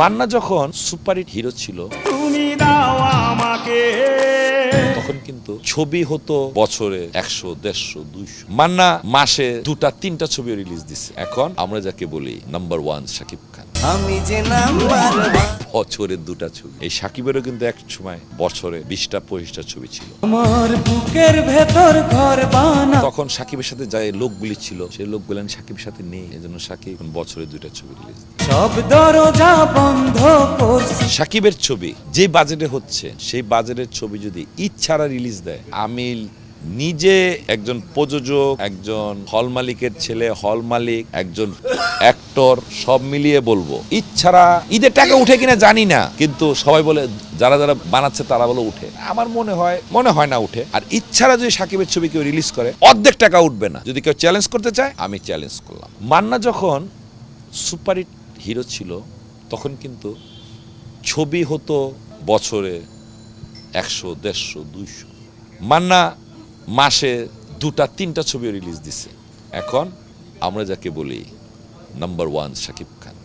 মান্না যখন superhit hero ছিল তুমি দাও আমাকে। তখন কিন্তু ছবি হতো বছরে একশো দেড়শো দুইশো। মান্না মাসে দুটা তিনটা ছবি রিলিজ দিছে। এখন আমরা যাকে বলি নাম্বার ওয়ান শাকিব খান। আমি যে নাম্বার বছরে দুটা ছবি। এই সাকিবেরও কিন্তু এক সময় বছরে বিশটা পঁচিশটা ছবি ছিল। আমার বুকের ভেতর ঘর বানা তখন সাকিবের সাথে যে লোকগুলি ছিল সেই লোকগুলো সাকিবের সাথে নেই। এজন্য সাকিব এখন বছরে দুইটা ছবি রিলিজ সব দরজা বন্ধ সাকিবের ছবি যে বাজেটে হচ্ছে সেই বাজেটের ছবি যদি ইচ্ছারা রিলিজ দেয় আমি নিজে একজন প্রযোজক, একজন হল মালিকের ছেলে, হল মালিক, একজন অ্যাক্টর সব মিলিয়ে বলব। ইচ্ছারা ঈদের টাকা উঠে কিনা জানি না, কিন্তু সবাই বলে, যারা যারা বানাচ্ছে তারা বলে উঠে। আমার মনে হয় মনে হয় না উঠে। আর ইচ্ছারা যদি সাকিবের ছবি কেউ রিলিজ করে, অর্ধেক টাকা উঠবে না। যদি কেউ চ্যালেঞ্জ করতে চায়, আমি চ্যালেঞ্জ করলাম। মান্না যখন সুপারহিট হিরো ছিল, তখন কিন্তু ছবি হতো বছরে একশো, দেড়শো, দুইশো। মান্না মাসে দুটা, তিনটা ছবি রিলিজ দিছে। এখন আমরা যাকে বলি নাম্বার ওয়ান শাকিব খান।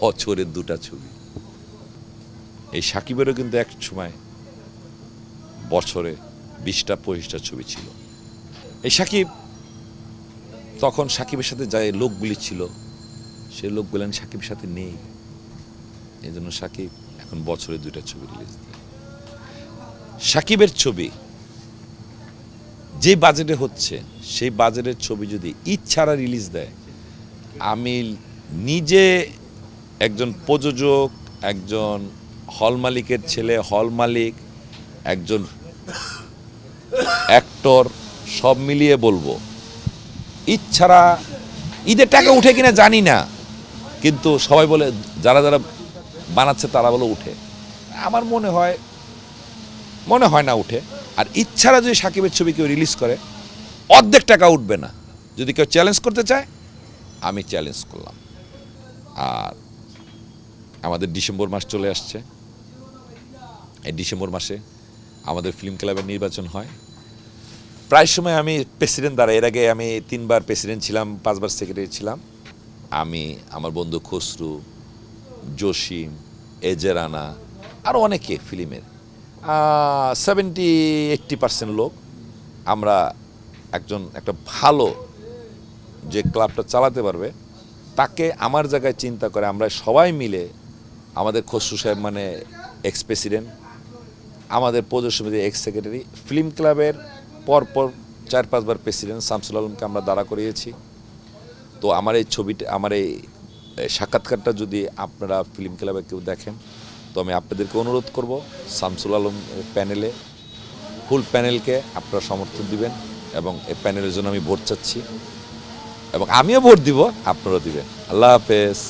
বছরের দুটা ছবি। এই সাকিবেরও কিন্তু এক সময় বছরে বিশটা, পঁচিশটা ছবি ছিল। এই সাকিব তখন সাকিবের সাথে যে লোকগুলি ছিল সেই লোকগুলো সাকিবের সাথে নেই। এই জন্য সাকিব এখন বছরে দুইটা ছবি রিলিজ দেয় সাকিবের ছবি যে বাজেটে হচ্ছে, সেই বাজেটের ছবি যদি ইচ্ছারা রিলিজ দেয়, আমি নিজে একজন প্রযোজক, একজন হল মালিকের ছেলে, হল মালিক, একজন অ্যাক্টর সব মিলিয়ে বলব ইচ্ছারা ঈদের টাকা উঠে কিনা জানি না, কিন্তু সবাই বলে, যারা যারা বানাচ্ছে তারা বলে উঠে। আমার মনে হয় মনে হয় না উঠে। আর ইচ্ছারা যদি সাকিবের ছবি কেউ রিলিজ করে, অর্ধেক টাকা উঠবে না। যদি কেউ চ্যালেঞ্জ করতে চায়, আমি চ্যালেঞ্জ করলাম। আর আমাদের ডিসেম্বর মাস চলে আসছে। এই ডিসেম্বর মাসে আমাদের ফিল্ম ক্লাবের নির্বাচন হয়। প্রায় সময় আমি প্রেসিডেন্ট দ্বারা, এর আগে আমি তিনবার প্রেসিডেন্ট ছিলাম, পাঁচবার সেক্রেটারি ছিলাম। আমি, আমার বন্ধু খসরু, জসিম এজেরানা আরও অনেকে ফিল্মের সেভেন্টি এইট্টি পার্সেন্ট লোক আমরা একজন, একটা ভালো যে ক্লাবটা চালাতে পারবে, তাকে আমার জায়গায় চিন্তা করে আমরা সবাই মিলে আমাদের খসরু সাহেব মানে এক্স প্রেসিডেন্ট আমাদের পৌর সমিতির এক্স সেক্রেটারি ফিল্ম ক্লাবের পরপর চার পাঁচবার প্রেসিডেন্ট শামসুল আলমকে আমরা দাঁড়া করিয়েছি। তো আমার এই ছবিটা, আমার এই সাক্ষাৎকারটা যদি আপনারা ফিল্ম ক্লাবে কেউ দেখেন তো আমি আপনাদেরকে অনুরোধ করব, শামসুল আলম প্যানেলে, ফুল প্যানেলকে আপনারা সমর্থন দিবেন এবং এই প্যানেলের জন্য আমি ভোট চাচ্ছি এবং আমিও ভোট দিব, আপনারাও দিবেন। আল্লাহ হাফেজ।